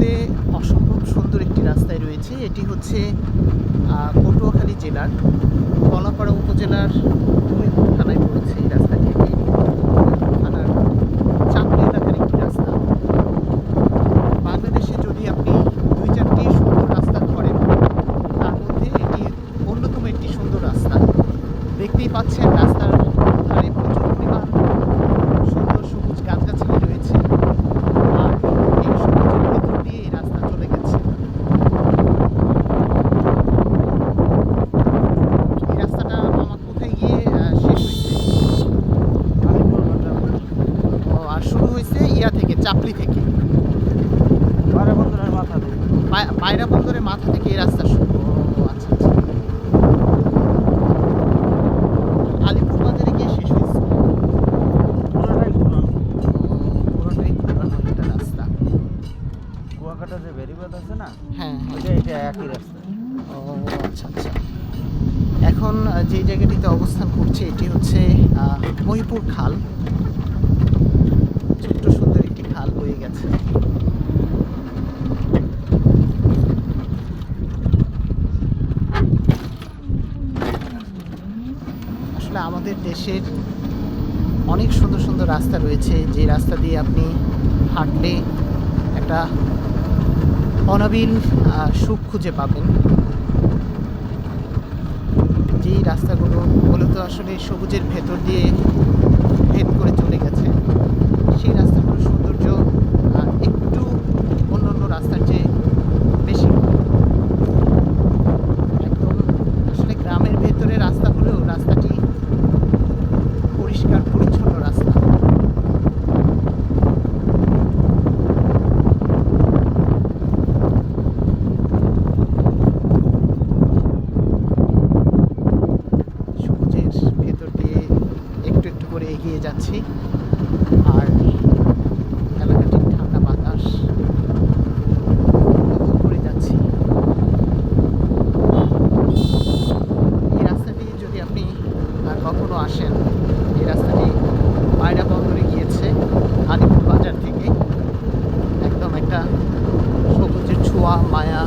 মধ্যে অসম্ভব সুন্দর একটি রাস্তায় রয়েছে। এটি হচ্ছে পটুয়াখালী জেলার কলাপাড়া উপজেলার থানায় পড়েছে এই রাস্তাটি। এটি থানার চাপড়ি এলাকার একটি রাস্তা। বাংলাদেশে যদি আপনি দুই চারটি সুন্দর রাস্তা ধরেন, তার মধ্যে এটি অন্যতম একটি সুন্দর রাস্তা। দেখতেই পাচ্ছেন রাস্তার ধারে প্রচুর পরিমাণ সুন্দর সবুজ গাছগাছালি রয়েছে আর এই সবুজের ভেতর দিয়ে এই রাস্তা চলে গেছে এই রাস্তাটা আমার কোথায় গিয়ে আহ, শেষ হয়েছে ও আর শুরু হয়েছে ইয়া থেকে চাপলি থেকে। বারে বন্ধুরের মাথা পায়- পায়রা বন্দরের মাথা থেকে এই রাস্তা শুরু। আচ্ছা আচ্ছা। আলিপুর বাজারে গিয়ে শেষ হয়েছে। পুরোটাই ঘুরন একটা রাস্তা। কুয়াকাটা যে বেরিবাদ আছে না হ্যাঁ হ্যাঁ। ওইটা এটা একই রাস্তা। ও আচ্ছা আচ্ছা। এখন যে জায়গাটিতে অবস্থান করছে এটি হচ্ছে মহিপুর খাল। ছোট্ট সুন্দর একটি খাল বয়ে গেছে। আসলে আমাদের দেশের অনেক সুন্দর সুন্দর রাস্তা রয়েছে, যে রাস্তা দিয়ে আপনি হাঁটলে একটা অনাবিল সুখ খুঁজে পাবেন। যেই রাস্তাগুলো মূলত আসলে সবুজের ভেতর দিয়ে ভেদ করে চলে গেছে। এগিয়ে যাচ্ছি। আর এলাকাটির ঠান্ডা বাতাস করে যাচ্ছি। এই রাস্তাটি যদি আপনি কখনো আসেন, এই রাস্তাটি পায়রা বন্দরে গিয়েছে আলিপুর বাজার থেকে। একদম একটা সবুজের ছোঁয়া, মায়া